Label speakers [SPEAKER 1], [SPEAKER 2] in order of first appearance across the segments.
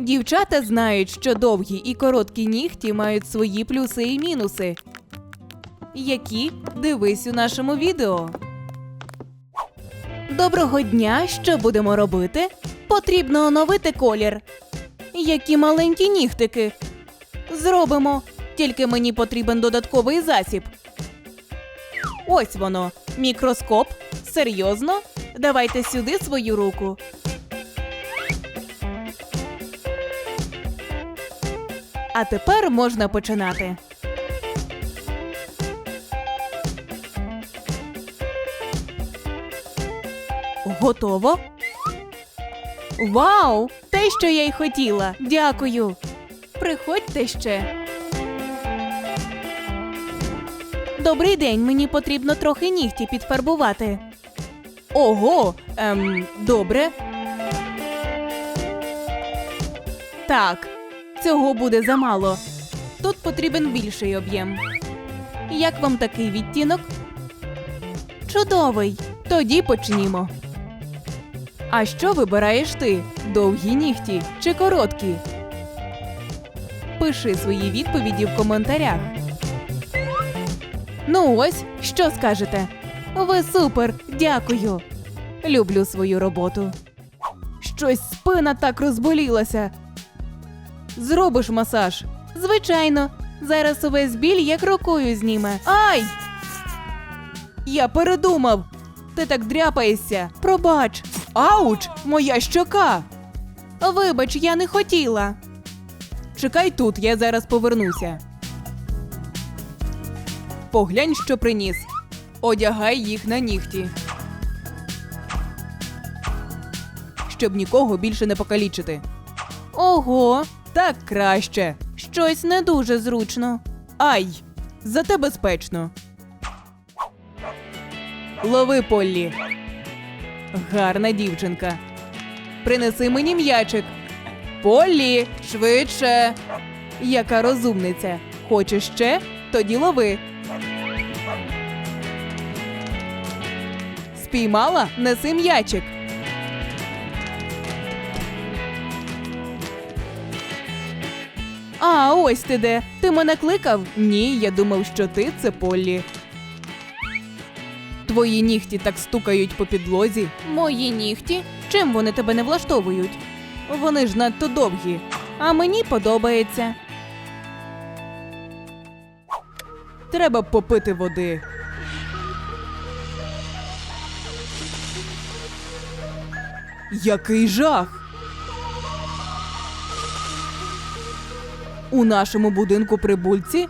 [SPEAKER 1] Дівчата знають, що довгі і короткі нігті мають свої плюси і мінуси. Які дивись у нашому відео. Доброго дня! Що будемо робити? Потрібно оновити колір. Які маленькі нігтики. Зробимо. Тільки мені потрібен додатковий засіб. Ось воно. Мікроскоп. Серйозно? Давайте сюди свою руку. А тепер можна починати. Готово? Вау! Те, що я й хотіла. Дякую. Приходьте ще. Добрий день, мені потрібно трохи нігті підфарбувати. Ого, ем, добре. Так, цього буде замало. Тут потрібен більший об'єм. Як вам такий відтінок? Чудовий. Тоді почнімо. А що вибираєш ти? Довгі нігті чи короткі? Пиши свої відповіді в коментарях. Ну ось, що скажете? Ви супер, дякую. Люблю свою роботу. Щось спина так розболілася. Зробиш масаж? Звичайно. Зараз увесь біль як рукою зніме. Ай! Я передумав. Ти так дряпаєшся. Пробач. Ауч! Моя щока. Вибач, я не хотіла. Чекай тут, я зараз повернуся. Поглянь, що приніс. Одягай їх на нігті. Щоб нікого більше не покалічити. Ого, так краще. Щось не дуже зручно. Ай, зате безпечно. Лови Поллі. Гарна дівчинка. Принеси мені м'ячик. Поллі, швидше. Яка розумниця. Хочеш ще? Тоді лови. Спіймала? Неси м'ячик. А, ось ти де. Ти мене кликав? Ні, я думав, що ти це Поллі. Твої нігті так стукають по підлозі. Мої нігті? Чим вони тебе не влаштовують? Вони ж надто довгі, а мені подобається. Треба попити води. Який жах! У нашому будинку прибульці?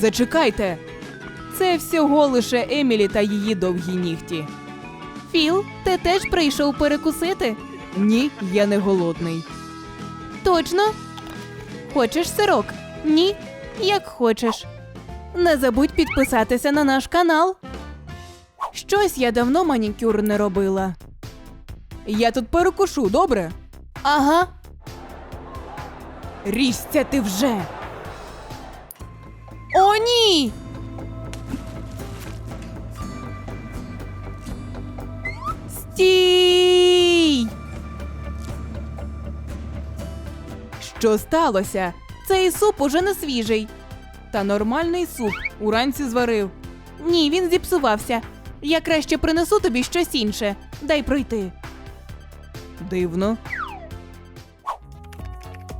[SPEAKER 1] Зачекайте. Це всього лише Емілі та її довгі нігті. Філ, ти теж прийшов перекусити? Ні, я не голодний. Точно? Хочеш сирок? Ні, як хочеш. Не забудь підписатися на наш канал. Щось я давно манікюр не робила. Я тут перекушу, добре? Ага. Ріжся ти вже. О, ні! Стій! Що сталося? Цей суп уже не свіжий. Та нормальний суп уранці зварив. Ні, він зіпсувався. Я краще принесу тобі щось інше. Дай пройти. Дивно.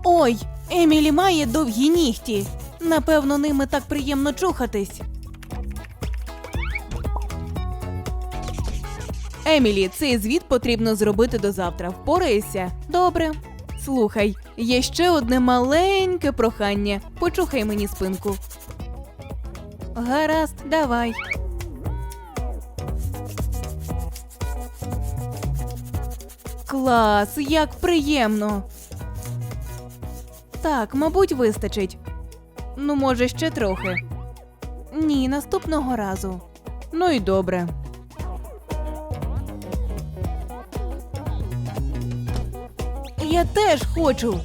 [SPEAKER 1] Ой, Емілі має довгі нігті. Напевно, ними так приємно чухатись. Емілі, цей звіт потрібно зробити до завтра. Впораєшся? Добре. Слухай, є ще одне маленьке прохання. Почухай мені спинку. Гаразд, давай. Клас, як приємно. Так, мабуть, вистачить. Ну, може, ще трохи. Ні, наступного разу. Ну і добре. Я теж хочу.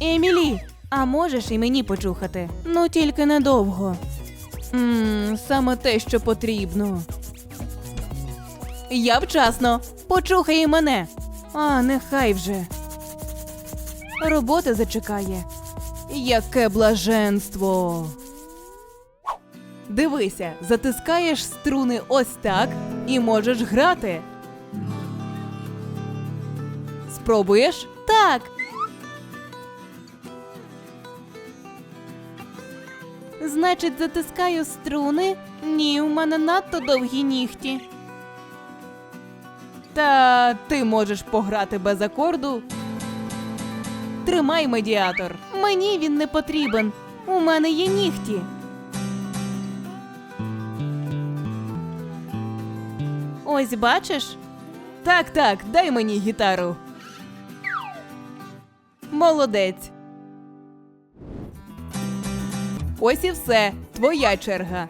[SPEAKER 1] Емілі, а можеш і мені почухати? Ну тільки недовго. Ммм, саме те, що потрібно. Я вчасно. Почухай мене. А, нехай вже. Робота зачекає. Яке блаженство. Дивися, затискаєш струни ось так і можеш грати. Спробуєш? Так. Значить, затискаю струни? Ні, у мене надто довгі нігті. Та ти можеш пограти без акорду. Тримай медіатор. Мені він не потрібен. У мене є нігті. Ось бачиш? Так, так, дай мені гітару. Молодець. Ось і все. Твоя черга.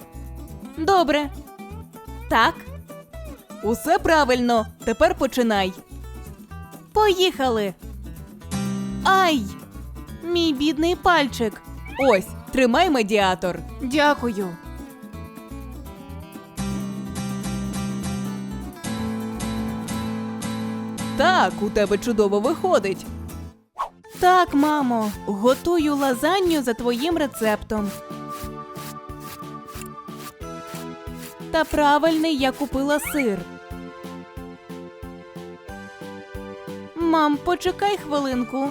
[SPEAKER 1] Добре. Так. Усе правильно. Тепер починай. Поїхали. Ай! Мій бідний пальчик. Ось, тримай медіатор. Дякую. Так, у тебе чудово виходить. Так, мамо, готую лазанью за твоїм рецептом. Та правильний я купила сир. Мам, почекай хвилинку.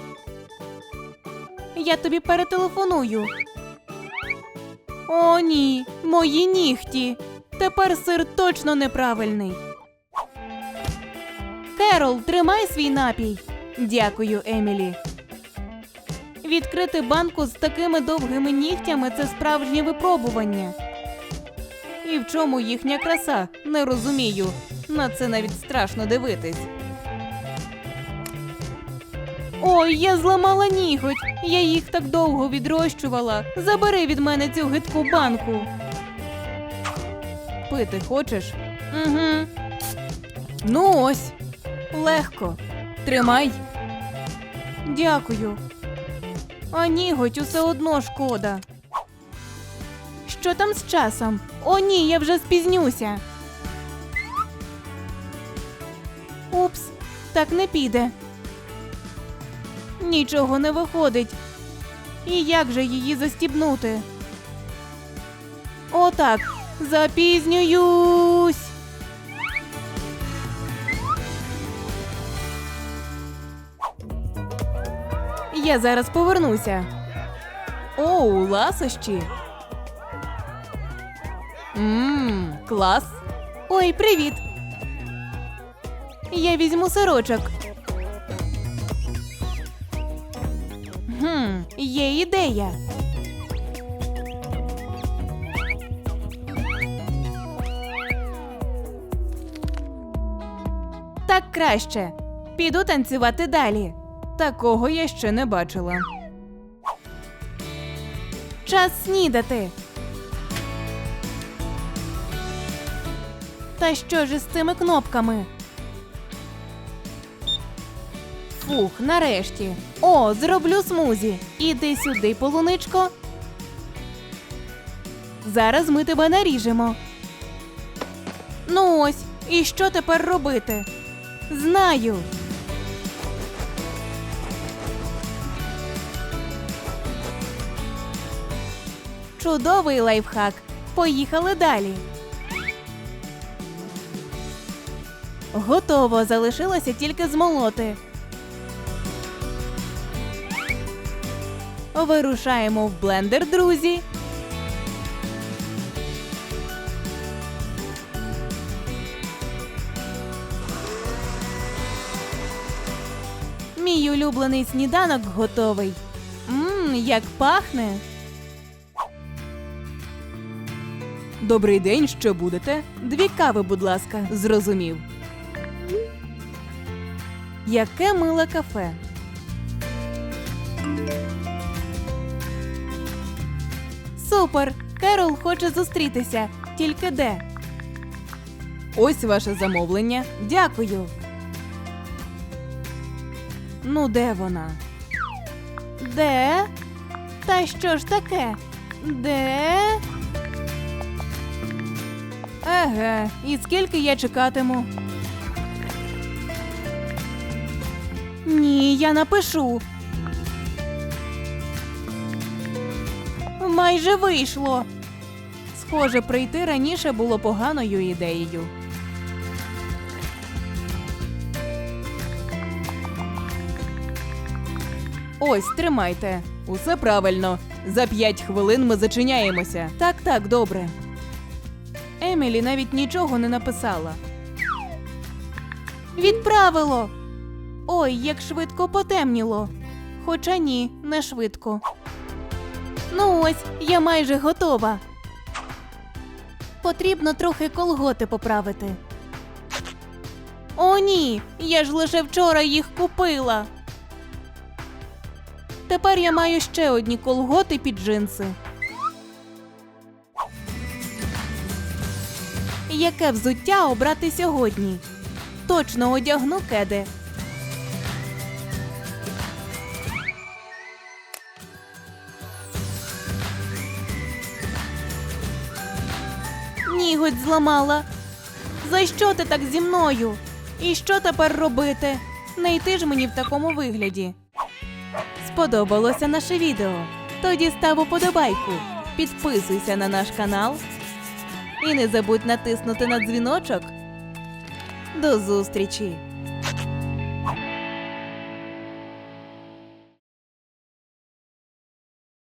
[SPEAKER 1] Я тобі перетелефоную. О, ні, мої нігті. Тепер сир точно неправильний. Керол, тримай свій напій. Дякую, Емілі. Відкрити банку з такими довгими нігтями це справжнє випробування. І в чому їхня краса? Не розумію. На це навіть страшно дивитись. Ой, я зламала ніготь. Я їх так довго відрощувала. Забери від мене цю гидку банку. Пити хочеш? Угу. Ну ось. Легко. Тримай. Дякую. А ніготь усе одно шкода. Що там з часом? О, ні, я вже спізнюся. Упс, так не піде. Нічого не виходить. І як же її застібнути? Отак. Запізнююсь. Я зараз повернуся. Оу, ласощі. Мм, клас. Ой, привіт. Я візьму сирочок. Хм, є ідея. Так краще. Піду танцювати далі. Такого я ще не бачила. Час снідати. Та що ж із цими кнопками? Фух, нарешті. О, зроблю смузі. Іди сюди, полуничко. Зараз ми тебе наріжемо. Ну ось, і що тепер робити? Знаю. Чудовий лайфхак. Поїхали далі. Готово. Залишилося тільки змолоти. Вирушаємо в блендер, друзі. Мій улюблений сніданок готовий. Мм, як пахне. Добрий день, що будете? Дві кави, будь ласка, зрозумів. Яке миле кафе. Супер! Керол хоче зустрітися. Тільки де? Ось ваше замовлення. Дякую. Ну, де вона? Де? Та що ж таке? Де? Еге, і скільки я чекатиму? Ні, я напишу. Майже вийшло. Схоже, прийти раніше було поганою ідеєю. Ось, тримайте. Усе правильно. За п'ять хвилин ми зачиняємося. Так, так, добре. Емілі навіть нічого не написала. Відправило. Ой, як швидко потемніло. Хоча ні, не швидко. Ну ось, я майже готова. Потрібно трохи колготи поправити. О, ні, я ж лише вчора їх купила. Тепер я маю ще одні колготи під джинси. Яке взуття обрати сьогодні? Точно одягну кеди. Ніготь зламала. За що ти так зі мною? І що тепер робити? Не йти ж мені в такому вигляді. Сподобалося наше відео? Тоді став уподобайку, підписуйся на наш канал і не забудь натиснути на дзвіночок. До зустрічі!